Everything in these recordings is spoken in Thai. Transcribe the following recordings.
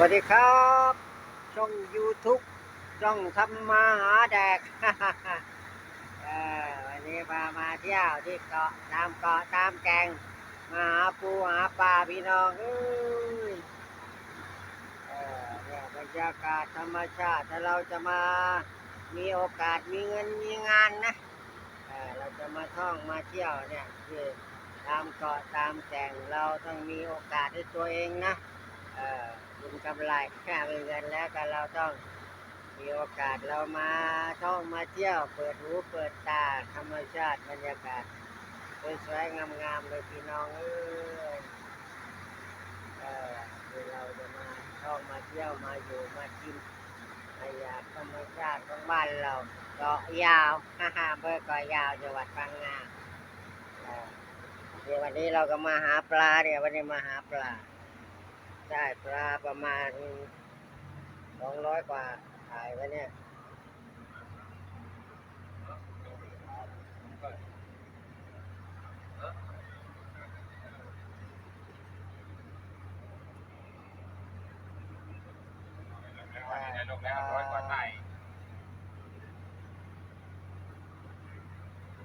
วัสดีครับ ช่อง YouTube ช่องทำมาหาแดกออวันนี้พามาเที่ยวที่เกาะตามเกาะตามแกง มาหาปูหาปลาพี่น้องเอ้ยเนี่ยบรรยากาศธรรมชาติถ้าเราจะมามีโอกาสมีเงินมีงานนะเราจะมาท่องมาเที่ยวเนี่ยคือตามเกาะตามแก่งเราต้องมีโอกาสด้วยตัวเองนะ เออ คุณกำไรแค่เป็นเงินแล้วก็เราต้องมีโอกาสเรามาท่องมาเที่ยว เปิดหูเปิดตาธรรมชาติบรรยากาศสวยๆงามๆเลยพี่น้องเอ้ยเออเราจะมาท่องมาเที่ยวมาอยู่มากินบรรยากาศธรรมชาติของบ้านเราเกาะยาวฮ่าฮ่าเบอร์เกาะยาวจังหวัดพังงาเดี๋ยววันนี้เราก็มาหาปลาเดี๋ยววันนี้มาหาปลา ได้ปลาประมาณสองร้อยกว่าถ่ายไว้เนี่ย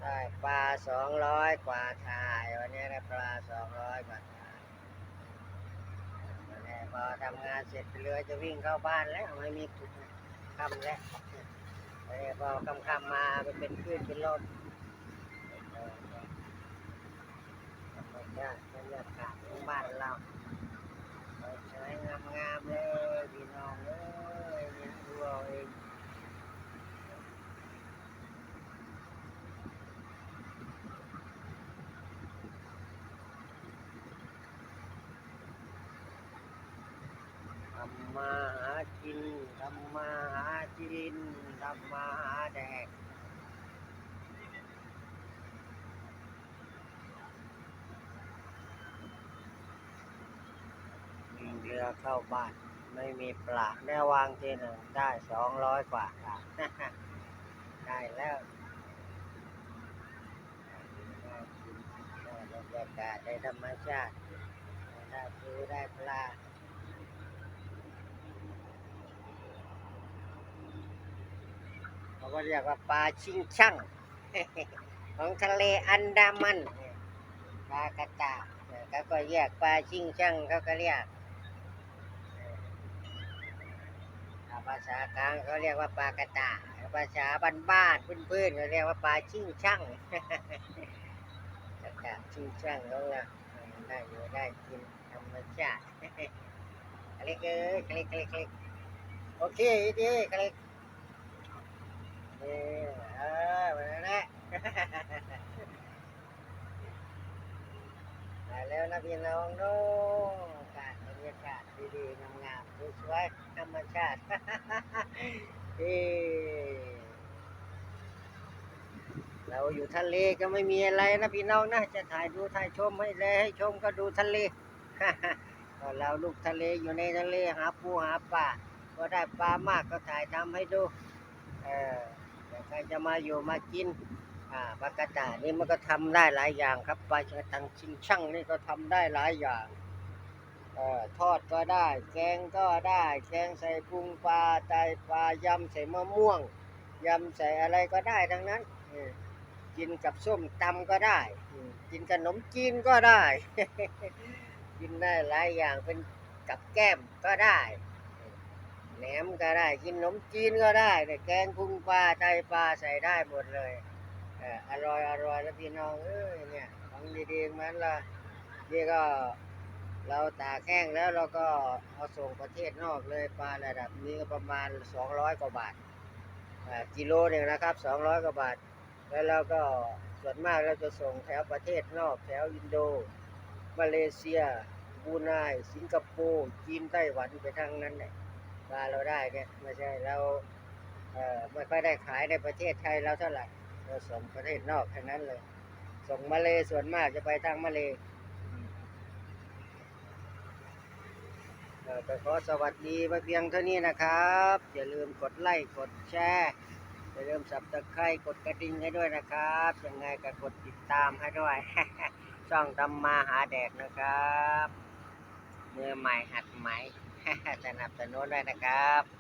ได้ปลาสองร้อยกว่าถ่ายวันนี้ได้ปลาสองร้อยกว่าถ่ายวันนี้ พอทำงานเสร็จเรือจะวิ่งเข้าบ้านแล้วไม่มีถุงคำแล้วพอคำคำมาเป็นคลื่นเป็นลมเออธรรมชาติบรรยากาศของบ้านเราสวยงามงามๆเลยพี่น้องเอ้ยเห็นดูเอาเอง ทำมาหากินทำมาหากินทำมาหาแดกวิ่งเรือเข้าบ้าน ไม่มีปลาได้วางทีหนึ่งได้สองร้อยกว่าค่ะได้แล้วได้กินได้บรรยากาศได้ธรรมชาติได้ปูได้ปลา เขา ก็เรียกว่าปลาชิงช่างของทะเลอันดามันปลากระตาเนี่ยเขาก็แยกปลาชิงช่างเขาก็เรียกเออถ้าภาษากลางเขาเรียกว่าปลากระตาภาษาบ้านๆพื้นๆเขาเรียกว่าปลาชิงช่างกระตาชิงช่างเขาเนี่ยได้อยู่ได้กินธรรมชาติคลิกเอ้ยคลิกคลิกคลิกโอเคดีคลิก นี่เออมาแล้วนะมาแล้วนะพี่น้องโน้อากาศบรรยากาศดีๆงามๆสวยๆธรรมชาติเอ้เราอยู่ทะเลก็ไม่มีอะไรนะพี่น้องนะจะถ่ายดูถ่ายชมให้เลยให้ชมก็ดูทะเลก็เราลูกทะเลอยู่ในทะเลหาปูหาปลาก็ได้ปลามากก็ถ่ายทำให้ดูเออ ใครจะมาอยู่มากินอ่าปลากระต่ายนี่มันก็ทำได้หลายอย่างครับปลาชะตังชิงช่างนี่ก็ทำได้หลายอย่างเอ่อทอดก็ได้ แกงก็ได้ แกงใส่ปรุงปลาไตปลายำใส่มะม่วงยำใส่อะไรก็ได้ทั้งนั้นกินกับส้มตำก็ได้ กินกับขนมจีนก็ได้ กินได้หลายอย่างเป็นกับแก้มก็ได้ แหนมก็ได้กินขนมจีนก็ได้แต่แกงพุงปลาไตปลาใส่ได้หมดเลยเอออร่อยอร่อยแล้วพี่น้องเอ้ยเนี่ยของดีๆมันละนี่ก็เราตากแห้งแล้วเราก็เอาส่งประเทศนอกเลยปลาระดับนี้ก็ประมาณสองร้อยกว่าบาทกิโลหนึ่งนะครับสองร้อยกว่าบาท แล้วเราก็ส่วนมากเราจะส่งแถวประเทศนอกแถวอินโด มาเลเซียบรูไนสิงคโปร์จีนไต้หวันไปทางนั้นเนี่ย ปลาเราได้เนี่ยไม่ใช่เราเอ่อไม่ค่อยได้ขายในประเทศไทยเราเท่าไหร่เราส่งประเทศนอกทั้งนั้นเลย ส่งมาเลส่วนมากจะไปทางมาเลอืมเอ่อก็ขอสวัสดีมาเพียงเท่านี้นะครับ อย่าลืมกดไลค์กดแชร์อย่าลืมสับตะไคร้กดกระดิ่งให้ด้วยนะครับยังไงก็กดติดตามให้ด้วยช่องทำมาหาแดกนะครับมือใหม่หัดไหม่ สนับสนุนด้วยนะครับ